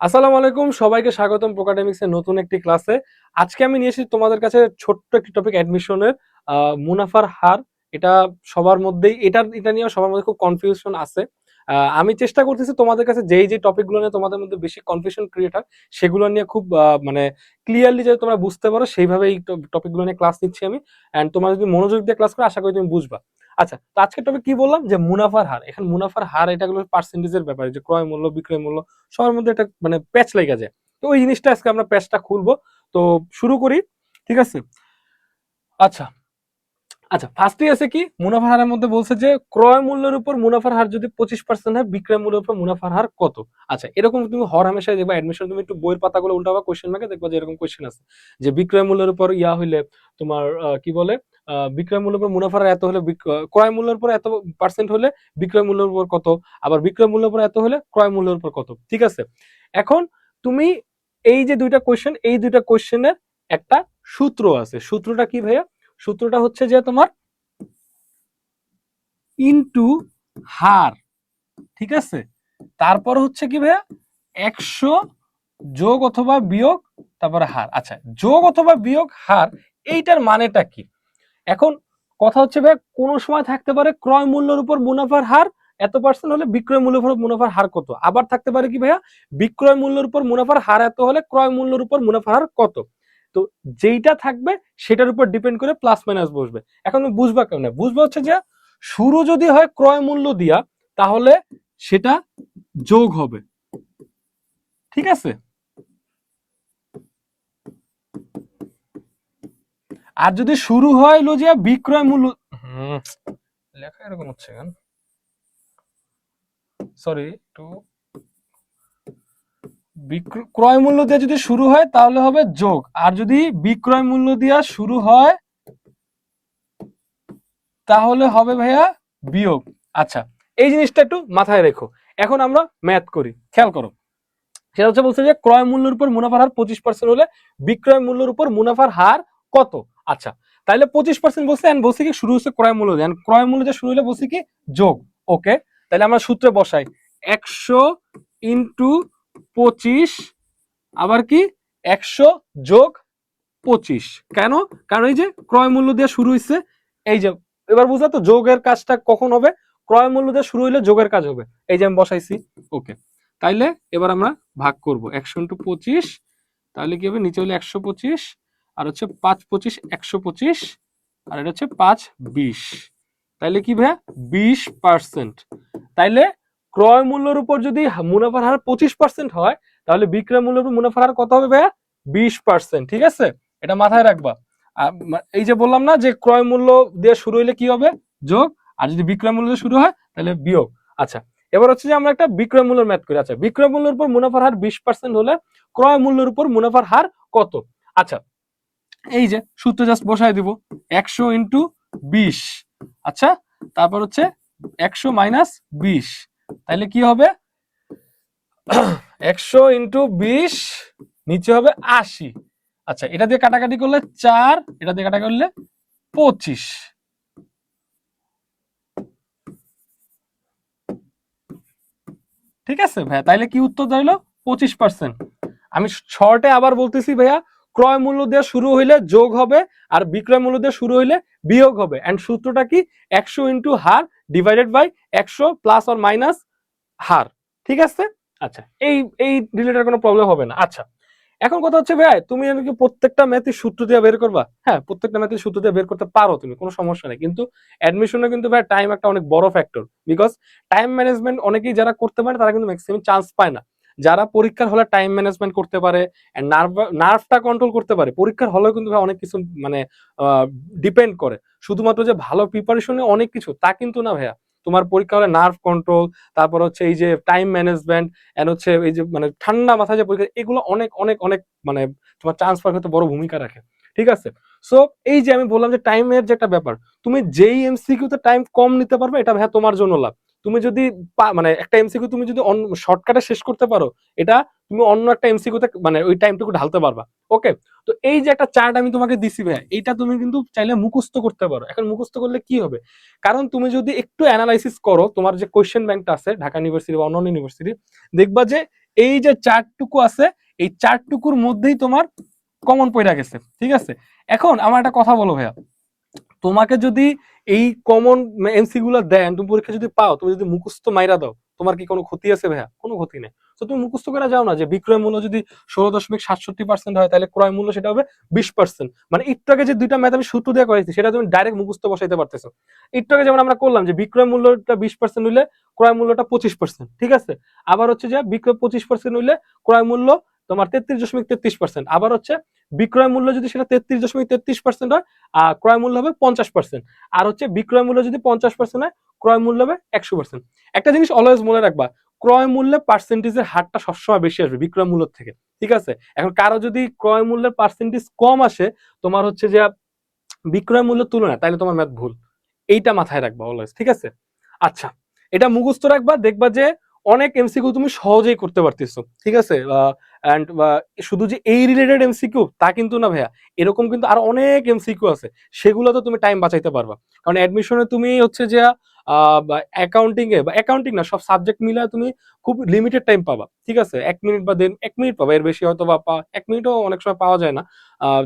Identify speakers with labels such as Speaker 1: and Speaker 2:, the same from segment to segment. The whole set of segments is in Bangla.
Speaker 1: আসসালামু আলাইকুম, সবাইকে স্বাগতম প্রোকাডেমিক্স এর নতুন একটি ক্লাসে। আজকে আমি নিয়ে এসেছি তোমাদের কাছে ছোট্ট একটি টপিক অ্যাডমিশনের মুনাফার হার। এটা সবার মধ্যেই এটা এটা নিয়ে সবার মধ্যে খুব কনফিউশন আছে। আমি চেষ্টা করতেছি তোমাদের কাছে যেই যে টপিকগুলো নিয়ে তোমাদের মধ্যে বেশি কনফিউশন ক্রিয়েট হয় সেগুলো নিয়ে খুব মানে ক্লিয়ারলি যাতে তোমরা বুঝতে পারো সেইভাবে এই টপিকগুলো নিয়ে ক্লাস নিচ্ছি আমি। এন্ড তোমরা যদি মনোযোগ দিয়ে ক্লাস করো, আশা করি তুমি বুঝবা। আচ্ছা তো আজকের টপিক কি বললাম? যে মুনাফার হার। এখন মুনাফার হার এটা গুলো পার্সেন্টেজের ব্যাপারে, যে ক্রয় মূল্য, বিক্রয় মূল্য, সবার মধ্যে একটা মানে প্যাচ লেগে যায়। তো ওই জিনিসটা আজকে আমরা প্যাচটা খুলবো। তো শুরু করি, ঠিক আছে? আচ্ছা আচ্ছা ফার্স্টে আছে কি? মুনাফার হারের মধ্যে বলছে যে, ক্রয় মূল্যের উপর মুনাফার হার যদি পঁচিশ পার্সেন্ট হয়, বিক্রয় মূল্যের উপর মুনাফার হার কত? আচ্ছা এরকম তুমি হর হামেশাই দেখবা অ্যাডমিশন তুমি একটু বইয়ের পাতাগুলো উল্টাবা কোশ্চেন মার্কে দেখবা যে এরকম কোশ্চেন আছে। যে বিক্রয় মূল্যের উপর ইয়া হইলে তোমার কি বলে? বিক্রয় মূল্যের উপর মুনাফার হার এত হলে ক্রয় মূল্যের উপর এত পার্সেন্ট হলে বিক্রয় মূল্যের উপর কত? আবার বিক্রয় মূল্যের উপর এত হলে ক্রয় মূল্যের উপর কত? ঠিক আছে? এখন তুমি এই যে দুইটা কোয়েশ্চেন এই দুইটা কোয়েশ্চেনের একটা সূত্র আছে। সূত্রটা কি ভাইয়া? সূত্রটা হচ্ছে যে তোমার ইনটু হার, ঠিক আছে? তারপর হচ্ছে কি ভাইয়া? একশো যোগ অথবা বিয়োগ, তারপরে হার। আচ্ছা যোগ অথবা বিয়োগ, হার, এইটার মানেটা কি? এখন কথা হচ্ছে ভাইয়া, কোনো সময় থাকতে পারে ক্রয় মূল্যের উপর মুনাফার হার, এত পার্সেন্ট হলে বিক্রয় মূল্যের উপর মুনাফার হার কত? আবার থাকতে পারে কি ভাইয়া? বিক্রয় মূল্যের উপর মুনাফার হার এত হলে ক্রয় মূল্যের উপর মুনাফার হার কত? তো যেইটা থাকবে সেটার উপর ডিপেন্ড করে প্লাস মাইনাস বসবে। এখন বুঝবা কেমন? বুঝবা হচ্ছে যে শুরু যদি হয় ক্রয় মূল্য দিয়া, তাহলে সেটা যোগ হবে। ঠিক আছে? আর যদি শুরু হয় হলো যে বিক্রয় মূল্য লেখা এরকম হচ্ছে কেন? সরি বিক্র- ক্রয় মূল্য দিয়ে যদি শুরু হয়, তাহলে হবে যোগ। আর যদি বিক্রয় মূল্য দিয়া শুরু হয়, তাহলে হবে ভাইয়া বিয়োগ। আচ্ছা এই জিনিসটা একটু মাথায় রেখো। এখন আমরা ম্যাথ করি। খেয়াল করো। সেটা হচ্ছে বলছে যে, ক্রয় মূল্যের উপর মুনাফার হার পঁচিশ পার্সেন্ট হলে বিক্রয় মূল্যের উপর মুনাফার হার কত? আচ্ছা তাহলে পঁচিশ পার্সেন্ট বলছে, and বলছে কি, শুরু হচ্ছে ক্রয় মূল্য। and ক্রয় মূল্য দিয়ে শুরু হলে বলছে কি, যোগ। ওকে তাহলে আমরা সূত্রে বসাই। একশো ইন্টু পঁচিশ, আবার কি? একশো যোগ পঁচিশ। কেন? কারণ এই যে ক্রয় মূল্য দিয়ে শুরু হয়েছে এই যে, এবার বুঝলা তো যোগের কাজটা কখন হবে? ক্রয় মূল্য দিয়ে শুরু হইলে যোগের কাজ হবে। এই যে আমি বসাইছি। ওকে। তাইলে এবার আমরা ভাগ করব। একশো ইন্টু পঁচিশ তাহলে কি হবে? নিচে হলে একশো পঁচিশ, আর হচ্ছে পাঁচ পঁচিশ, একশো পঁচিশ, আর এটা হচ্ছে পাঁচ বিশ। তাইলে কি ভাইয়া? বিশ পার্সেন্ট তাইলে ক্রয় মূল্যের উপর যদি মুনাফার হার পঁচিশ পার্সেন্ট হয়, তাহলে বিক্রয় মূল্যের উপর মুনাফার হার কত হবে ভাইয়া? বিশ পার্সেন্ট ঠিক আছে? এটা মাথায় রাখবা। এই যে বললাম না যে ক্রয় মূল্য দিয়ে শুরু হইলে কি হবে? যোগ। আর যদি বিক্রয় মূল্য শুরু হয়, তাহলে বিয়োগ। আচ্ছা এবার হচ্ছে যে আমরা একটা বিক্রয় মূল্যের ম্যাথ করি। আচ্ছা বিক্রয় মূল্যের উপর মুনাফার হার বিশ পার্সেন্ট হলে ক্রয় মূল্যের উপর মুনাফার হার কত? আচ্ছা এই যে সূত্র জাস্ট বসায় দিব। একশো ইন্টু বিশ। আচ্ছা তারপর হচ্ছে একশো মাইনাস বিশ। তাহলে কি হবে? একশো ইন্টু বিশ, নিচে হবে আশি। আচ্ছা এটা দিয়ে কাটাকাটি করলে চার, এটা দিয়ে কাটাকাটি করলে পঁচিশ। ঠিক আছে ভাইয়া? তাইলে কি উত্তর দাঁড়াল? পঁচিশ পার্সেন্ট আমি শর্টে আবার বলতেছি ভাইয়া, ক্রয় মূল্য দিয়ে শুরু হইলে যোগ হবে আর বিক্রয় মূল্য দিয়ে শুরু হইলে বিয়োগ হবে। এন্ড সূত্রটা কি? একশো ইন্টু হার ডিভাইডেড বাই একশো প্লাস অর মাইনাস হার। ঠিক আছে? আচ্ছা এই এই রিলেটেড কোনো প্রবলেম হবে না। আচ্ছা এখন কথা হচ্ছে ভাই, তুমি কি প্রত্যেকটা ম্যাথের সূত্র দিয়ে বের করবা? হ্যাঁ প্রত্যেকটা ম্যাথের সূত্র দিয়ে বের করতে পারো তুমি, কোনো সমস্যা নেই। কিন্তু অ্যাডমিশনে কিন্তু ভাই টাইম একটা অনেক বড় ফ্যাক্টর বিকজ টাইম ম্যানেজমেন্ট অনেকেই যারা করতে পারে, তারা কিন্তু ম্যাক্সিমাম চান্স পায় না। যারা পরীক্ষার হলে টাইম ম্যানেজমেন্ট করতে পারে নার্ভ নার্ভটা কন্ট্রোল করতে পারে, পরীক্ষার হলেও কিন্তু অনেক কিছু মানে ডিপেন্ড করে। শুধুমাত্র যে ভালো প্রিপারেশনে অনেক কিছু, তা কিন্তু না ভাইয়া। তোমার পরীক্ষা হলে নার্ভ কন্ট্রোল তারপর হচ্ছে এই যে টাইম ম্যানেজমেন্ট এন্ড হচ্ছে এই যে মানে ঠান্ডা মাথায় যে পরীক্ষা, এগুলো অনেক অনেক অনেক মানে তোমার পাওয়ার ক্ষেত্রে বড় ভূমিকা রাখে। ঠিক আছে? সো এই যে আমি বললাম যে টাইমের যে একটা ব্যাপার, তুমি যেই এমসি এমসিকিউতে টাইম কম নিতে পারবে, এটা ভাইয়া তোমার জন্য লাভ। তুমি যদি মানে একটা এমসিকিউ তুমি যদি শর্টকাটে শেষ করতে পারো, এটা তুমি অন্য একটা এমসিকিউতে মানে ওই টাইমটুকু ঢালতে পারবা। ওকে তো এই যে একটা চার্ট আমি তোমাকে দিছি ভাইয়া, এইটা তুমি কিন্তু চাইলে মুখস্থ করতে পারো। এখন মুখস্থ করলে কি হবে? কারণ তুমি যদি একটু অ্যানালাইসিস করো, তোমার যে কোয়েশ্চেন ব্যাংকটা আছে, ঢাকা ইউনিভার্সিটি বা অন্যান্য ইউনিভার্সিটি দেখবা যে এই যে চারটুকু আছে, এই চারটুকুর মধ্যেই তোমার কমন পড়ে গেছে। ঠিক আছে? এখন আমার একটা কথা বলো ভাইয়া। তোমাকে যদি এই কমন এমসি গুলো দেন তুমি পরীক্ষা যদি পাও, তুমি যদি মুখস্থ মাইরা দাও, তোমার কি কোনো ক্ষতি আছে ভাইয়া? কোনো ক্ষতি নেই। তো তুমি মুখস্থ করে যাও না যে বিক্রয় মূল্য যদি ষোলো দশমিক সাতষট্টি পার্সেন্ট হয়, তাহলে ক্রয় মূল্য সেটা হবে বিশ পার্সেন্ট মানে একটু আগে যে দুইটা ম্যাথ আমি সূত্র দিয়ে করেছি, সেটা তুমি ডাইরেক্ট মুখস্থ বসাইতে পারতেছো। একটু আগে যেমন আমরা করলাম যে বিক্রয় মূল্যটা বিশ পার্সেন্ট হইলে ক্রয় মূল্যটা পঁচিশ পার্সেন্ট ঠিক আছে? আবার হচ্ছে যে বিক্রয় পঁচিশ পার্সেন্ট হইলে ক্রয় মূল্য তোমার তেত্রিশ দশমিক তেত্রিশ পার্সেন্ট আবার হচ্ছে বিক্রয় মূল্য যদি সেটা তেত্রিশ দশমিক তেত্রিশ পার্সেন্ট হয়, আর ক্রয় মূল্য হবে পঞ্চাশ পার্সেন্ট আর হচ্ছে বিক্রয় মূল্য যদি পঞ্চাশ পার্সেন্ট হয়, ক্রয় মূল্য হবে একশো পার্সেন্ট একটা জিনিস অলওয়েজ মনে রাখবা, ক্রয় মূল্যে পার্সেন্টেজের হারটা সবসময় বেশি আসবে বিক্রয় মূল্য থেকে, ঠিক আছে? এখন কারও যদি ক্রয় মূল্যের পার্সেন্টেজ কম আসে, তোমার হচ্ছে যে বিক্রয় মূল্য তুলনায় তাহলে তোমার ম্যাথ ভুল। এইটা মাথায় রাখবা অলওয়েজ ঠিক আছে? আচ্ছা এটা মুখস্থ রাখবা, দেখবা যে অনেক এমসিকিউ তুমি সহজেই করতে পারতেছো, ঠিক আছে? অ্যান্ড শুধু যে এই রিলেটেড এমসিকিউ তা কিন্তু না ভাইয়া। এরকম কিন্তু আর অনেক এমসিকিউ আছে। সেগুলো তো তুমি টাইম বাঁচাইতে পারবা। কারণ অ্যাডমিশনে তুমি হচ্ছে যে অ্যাকাউন্টিং এ বা অ্যাকাউন্টিং না, সব সাবজেক্ট মিলে তুমি খুব লিমিটেড টাইম পাবা। ঠিক আছে? এক মিনিট বা দেন এক মিনিট পাবা। এর বেশি হয়তো বা এক মিনিটও অনেক সময় পাওয়া যায় না।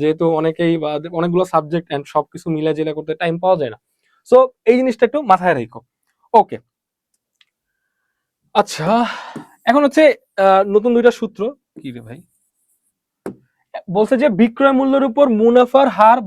Speaker 1: যেহেতু অনেকেই, বা, অনেকগুলো সাবজেক্ট এন্ড সবকিছু মিলে জেলে করতে টাইম পাওয়া যায় না। সো এই জিনিসটা একটু মাথায় রেখো। ওকে আচ্ছা এখন হচ্ছে নতুন দুইটা সূত্র। কি রে ভাই? বলছে যে বিক্রয় মূল্যের উপর মুনাফার হার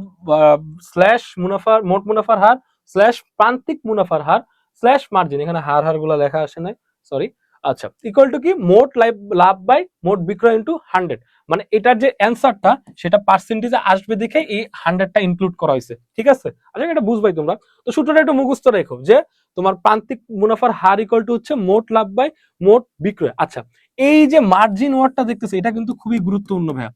Speaker 1: স্ল্যাশ মুনাফার, মোট মুনাফার হার স্ল্যাশ প্রান্তিক মুনাফার হার স্ল্যাশ মার্জিন এখানে হার হারগুলা লেখা আসে নাই সরি আচ্ছা ইকুয়াল টু কি? মোট লাভ লাভ বাই মোট বিক্রয় ইন্টু হান্ড্রেড মানে এটার যে অ্যান্সারটা সেটা পার্সেন্টেজে আসবে দেখে এই হান্ড্রেডটা ইনক্লুড করা হয়েছে, ঠিক আছে? আচ্ছা এটা বুঝবাই তোমরা। তো সূত্রটা একটু মুখস্থ রেখো যে তোমার প্রান্তিক মুনাফার হার ইকুয়াল টু হচ্ছে মোট লাভ বাই মোট বিক্রয় আচ্ছা এই যে মার্জিন ওয়ার্ডটা দেখতেছে, এটা কিন্তু খুবই গুরুত্বপূর্ণ ভাইয়া।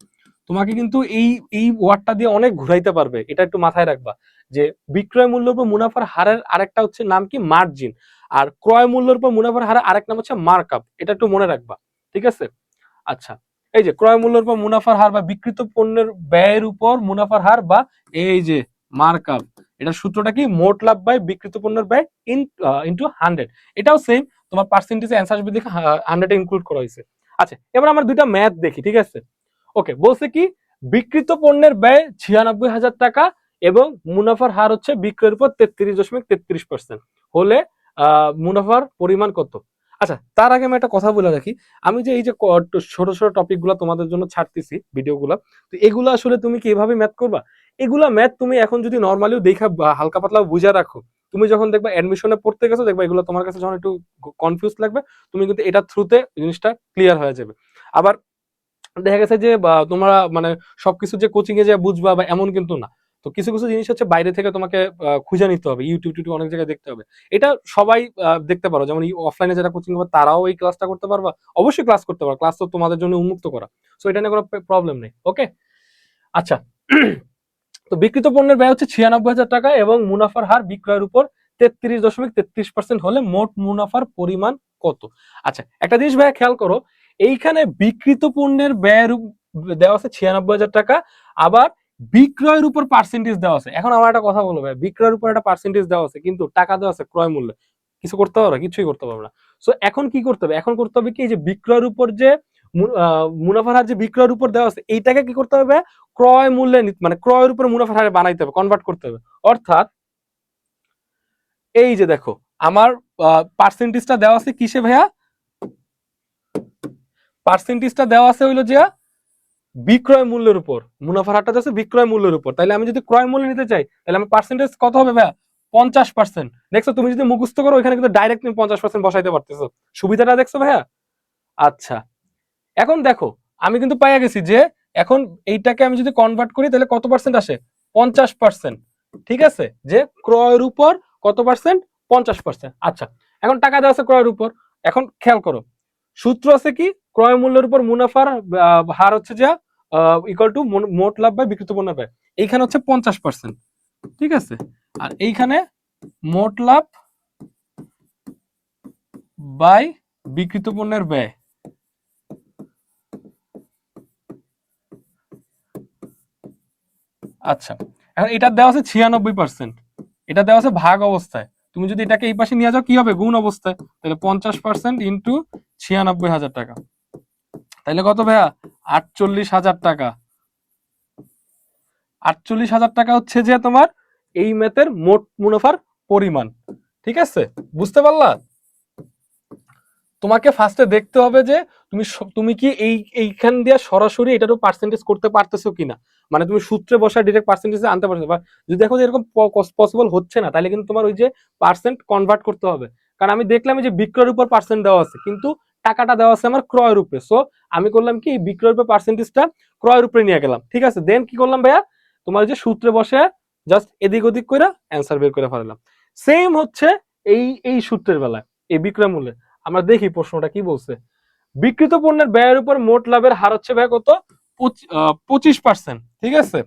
Speaker 1: তোমাকে কিন্তু এই এই ওয়ার্ডটা দিয়ে অনেক ঘুরাইতে পারবে, এটা একটু মাথায় রাখবা। যে বিক্রয় মূল্যের উপর মুনাফার হারের আরেকটা হচ্ছে নাম কি? মার্জিন আর ক্রয় মূল্যের উপর মুনাফার হারের আরেক নাম হচ্ছে মার্কআপ এটা একটু মনে রাখবা, ঠিক আছে? আচ্ছা এই যে ক্রয় মূল্যের উপর মুনাফার হার বা বিক্রিত পণ্যের ব্যয়ের উপর মুনাফার হার বা এই যে মার্কআপ এটা সূত্রটা কি? মোট লাভ বাই বিক্রিত পণ্যের ব্যয় ইন ইন্টু হান্ড্রেড এটাও সেম তোমার পার্সেন্টেজ অ্যান্সার আসবে দেখে হান্ড্রেড ইনক্লুড করা হয়েছে। আচ্ছা এবার আমরা দুইটা ম্যাথ দেখি, ঠিক আছে? ওকে বলছে কি, বিক্রিত পণ্যের ব্যয় ছিয়ানব্বই হাজার টাকা এবং মুনাফার হার হচ্ছে বিক্রয়ের উপর তেত্রিশ দশমিক তেত্রিশ পার্সেন্ট হলে মুনাফার পরিমাণ কত? আচ্ছা তার আগে আমি একটা কথা বলে রাখি। আমি যে এই যে ছোট ছোট টপিকগুলো তোমাদের জন্য ছাড়তেছি ভিডিও গুলা, তো এগুলো আসলে তুমি কি এভাবে ম্যাথ করবা? এগুলা ম্যাথ তুমি এখন যদি নর্মালিও দেখা হালকা পাতলা বুঝে রাখো, তুমি যখন দেখবা অ্যাডমিশনে পড়তে গেছো, দেখবা এগুলো তোমার কাছে যখন একটু কনফিউজ লাগবে, তুমি কিন্তু এটার থ্রুতে জিনিসটা ক্লিয়ার হয়ে যাবে। আবার দেখা গেছে যে তোমরা মানে সবকিছু যে কোচিং এ যে বুঝবা বা এমন কিন্তু না। তো কিছু কিছু জিনিস হচ্ছে বাইরে থেকে তোমাকে খুঁজে নিতে হবে ইউটিউব টিউটিউব অনেক জায়গায় দেখতে হবে। এটা সবাই দেখতে পারো, যেমন অফলাইনে যারা কোচিং করবে, তারাও এই ক্লাসটা করতে পারবা। অবশ্যই ক্লাস করতে পারো ক্লাস তো তোমাদের জন্য উন্মুক্ত করা। সো এটা নিয়ে কোনো প্রবলেম নেই ওকে আচ্ছা তো বিক্রিত পণ্যের ব্যয় হচ্ছে ছিয়ানব্বই হাজার টাকা এবং মুনাফার হার বিক্রয়ের উপর তেত্রিশ দশমিক তেত্রিশ পার্সেন্ট হলে মোট মুনাফার পরিমাণ কত? আচ্ছা একটা জিনিস ভাইয়া খেয়াল করো, এইখানে বিক্রিত পণ্যের ব্যয়ের দেওয়া আছে ছিয়ানব্বই হাজার টাকা, আবার বিক্রয়ের উপর পার্সেন্টেজ দেওয়া আছে। এখন আমার একটা কথা বলব ভাই বিক্রয়ের উপর একটা পার্সেন্টেজ দেওয়া আছে, কিন্তু টাকা দেওয়া আছে ক্রয় মূল্য। কিছু করতে পারবে না কিছুই করতে পারবে না। সো এখন কি করতে হবে? এখন করতে হবে কি, এই যে বিক্রয়ের উপর যে মুনাফার হার যে বিক্রয়ের উপর দেওয়া আছে এইটাকে কি করতে হবে? ক্রয় মূল্যে মানে ক্রয়ের উপর মুনাফার হারে বানাইতে হবে কনভার্ট করতে হবে। অর্থাৎ, এই যে দেখো, আমার পার্সেন্টেজটা দেওয়া আছে কিসে ভাইয়া? পার্সেন্টেজটা দেওয়া আছে হইল যে বিক্রয় মূল্যের উপর। মুনাফার হারটা যাচ্ছে বিক্রয় মূল্যের উপর। তাহলে আমি যদি ক্রয় মূল্য নিতে চাই তাহলে আমার পার্সেন্টেজ কত হবে ভাইয়া? পঞ্চাশ পার্সেন্ট দেখছ, তুমি যদি মুখস্থ করো, ওইখানে কিন্তু ডাইরেক্ট তুমি পঞ্চাশ পার্সেন্ট বসাইতে পারতেছো। সুবিধাটা দেখছ ভাইয়া? আচ্ছা। এখন দেখো, আমি কিন্তু পাইয়া গেছি যে এখন এইটাকে আমি যদি কনভার্ট করি তাহলে কত পার্সেন্ট আসে? পঞ্চাশ পার্সেন্ট ঠিক আছে? যে ক্রয়ের উপর কত পার্সেন্ট পঞ্চাশ পার্সেন্ট আচ্ছা এখন টাকা দেওয়া আছে ক্রয়ের উপর। এখন খেয়াল করো, সূত্র আছে কি? ক্রয় মূল্যের উপর মুনাফার হার হচ্ছে যা ইকুয়াল টু মোট লাভ বাই বিক্রিত পণ্য ব্যয়। এইখানে হচ্ছে পঞ্চাশ পার্সেন্ট ঠিক আছে? আর এইখানে মোট লাভ বাই বিক্রিত পণ্যের ব্যয়। আচ্ছা এখন এটা দেওয়া আছে ছিয়ানব্বই পার্সেন্ট এটা দেওয়া আছে ভাগ অবস্থায়। তুমি যদি এটাকে এই পাশে নিয়ে যাও, কি হবে? গুণ অবস্থায়। তাহলে পঞ্চাশ পার্সেন্ট ইন্টু ছিয়ানব্বই হাজার টাকা। তাহলে কত ভাইয়া? আটচল্লিশ হাজার টাকা। আটচল্লিশ হাজার টাকা হচ্ছে যে তোমার এই ম্যাথের মোট মুনাফার পরিমাণ। ঠিক আছে? বুঝতে পারলা? তোমাকে ফার্স্টে দেখতে হবে যে তুমি তুমি কি এই এইখান দিয়ে সরাসরি এটারও পার্সেন্টেজ করতে পারতেছো কিনা। মানে তুমি সূত্রে বসা ডিরেক্ট পার্সেন্টেজ আনতে পারছ। বা যদি দেখো যে এরকম পসিবল হচ্ছে না, তাহলে কিন্তু তোমার ওই যে পার্সেন্ট কনভার্ট করতে হবে। কারণ আমি দেখলাম যে বিক্রয়ের উপর পার্সেন্ট দেওয়া আছে, কিন্তু টাকাটা দেওয়া আছে আমার ক্রয়ের উপরে। সো আমি করলাম কি বিক্রয়ের উপর পার্সেন্টেজটা ক্রয়ের উপরে নিয়ে গেলাম। ঠিক আছে? দেন কি করলাম ভাইয়া? তোমার যে সূত্রে বসে জাস্ট এদিক ওদিক করে অ্যান্সার বের করে ফেলাম সেম হচ্ছে এই এই সূত্রের বেলায়, এই বিক্রয় মূল্যে। আমরা দেখি প্রশ্নটা কি বলছে। বিক্রিত পণ্যের ব্যয়ের উপর মোট লাভের হার হচ্ছে ভাই কত? পঁচিশ পার্সেন্ট ঠিক আছে?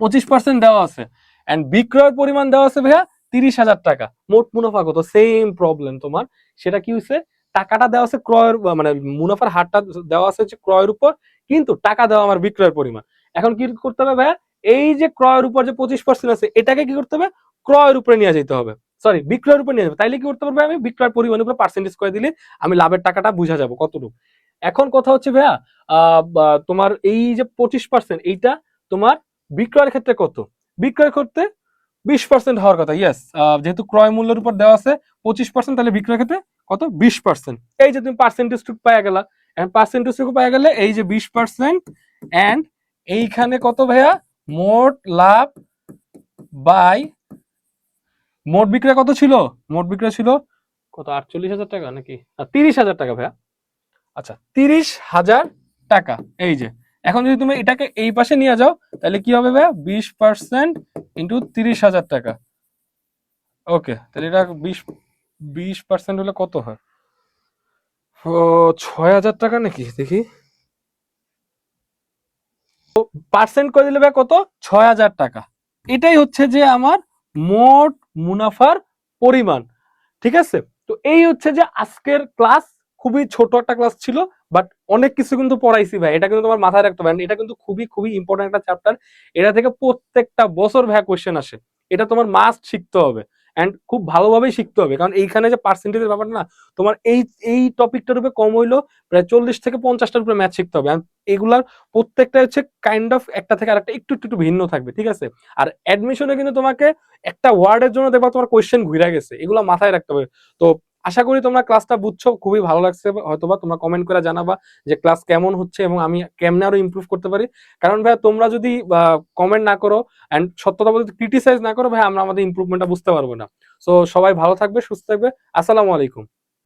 Speaker 1: পঁচিশ পার্সেন্ট দেওয়া আছে। এন্ড বিক্রয়ের পরিমাণ দেওয়া আছে ভাইয়া তিরিশ হাজার টাকা। মোট মুনাফা কত? সেম প্রবলেম তোমার। সেটা কি হয়েছে টাকাটা দেওয়া আছে ক্রয়ের মানে মুনাফার হারটা দেওয়া আছে হচ্ছে ক্রয়ের উপর, কিন্তু টাকা দেওয়া আমার বিক্রয়ের পরিমাণ। এখন কি করতে হবে ভাইয়া? এই যে ক্রয়ের উপর যে পঁচিশ পার্সেন্ট আছে, এটাকে কি করতে হবে? ক্রয়ের উপরে নিয়ে যেতে হবে। সরি বিক্রয়ের উপর নিয়ে যাবে। তাইলে কি করতে পারবে আমি? বিক্রয়ের পরিমাণের উপর পার্সেন্টেজ করে দিলে আমি লাভের টাকাটা বুঝা যাব কতটুকু। এখন কথা হচ্ছে ভাইয়া তোমার এই যে পঁচিশ পার্সেন্ট এইটা তোমার বিক্রয়ের ক্ষেত্রে কত? বিক্রয় করতে বিশ পার্সেন্ট হওয়ার কথা ইয়েস যেহেতু ক্রয় মূল্যের উপর দেওয়া আছে পঁচিশ পার্সেন্ট তাহলে বিক্রয় ক্ষেত্রে কত? বিশ পার্সেন্ট এই যে তুমি পার্সেন্টেজ টুকু পাওয়া গেলা পার্সেন্টেজ টুকু পাওয়া গেলে এই যে বিশ পার্সেন্ট অ্যান্ড এইখানে কত ভাইয়া? মোট লাভ বাই, মোট বিক্রয় কত ছিল? মোট বিক্রয় ছিল কত? আটচল্লিশ হাজার টাকা নাকি? তিরিশ হাজার টাকা ভাইয়া। আচ্ছা তিরিশ হাজার টাকা। এই যে, এখন যদি তুমি এটাকে এই পাশে নিয়ে যাও, তাহলে কি হবে ভাইয়া? বিশ পার্সেন্ট ইন্টু তিরিশ হাজার টাকা। ওকে, তাহলে এটা বিশ বিশ পার্সেন্ট হলে কত হয়? ও, ছয় হাজার টাকা নাকি? দেখি। পার্সেন্ট করে দিলে ভাই কত? ছয় হাজার টাকা। এটাই হচ্ছে যে আমার মোট মুনাফার পরিমাণ। ঠিক আছে? তো এই হচ্ছে যে আজকের ক্লাস। খুবই ছোট একটা ক্লাস ছিল বাট অনেক কিছু কিন্তু পড়াইছি ভাই। এটা কিন্তু তোমার মাথায় রাখতে পারেন এটা কিন্তু খুবই খুবই ইম্পর্টেন্ট একটা চ্যাপ্টার এটা থেকে প্রত্যেকটা বছর ভাই কোশ্চেন আসে। এটা তোমার মাস্ট শিখতে হবে। অ্যান্ড খুব ভালোভাবেই শিখতে হবে। কারণ এইখানে যে পার্সেন্টেজের ব্যাপারটা না, তোমার এই এই টপিকটার উপরে কম হইল প্রায় চল্লিশ থেকে পঞ্চাশটার উপরে ম্যাথ শিখতে হবে। এগুলার প্রত্যেকটা হচ্ছে কাইন্ড অফ একটা থেকে আরেকটা একটু একটু একটু ভিন্ন থাকবে, ঠিক আছে? আর অ্যাডমিশনে কিন্তু তোমাকে একটা ওয়ার্ডের জন্য দেখবা তোমার কোয়েশ্চেন ঘুরে গেছে। এগুলো মাথায় রাখতে হবে। তো আশা করি তোমরা ক্লাসটা বুঝছ, খুবই ভালো লাগছে, হয়তোবা তোমরা কমেন্ট করে জানাবা যে ক্লাস কেমন হচ্ছে এবং আমি কেমনে আরও ইমপ্রুভ করতে পারি। কারণ ভাই তোমরা যদি কমেন্ট না করো অ্যান্ড সত্যতা বলতে ক্রিটিসাইজ না করো ভাই আমরা আমাদের ইম্প্রুভমেন্টটা বুঝতে পারব না। সো সবাই ভালো থাকবে, সুস্থ থাকবে। আসসালামু আলাইকুম।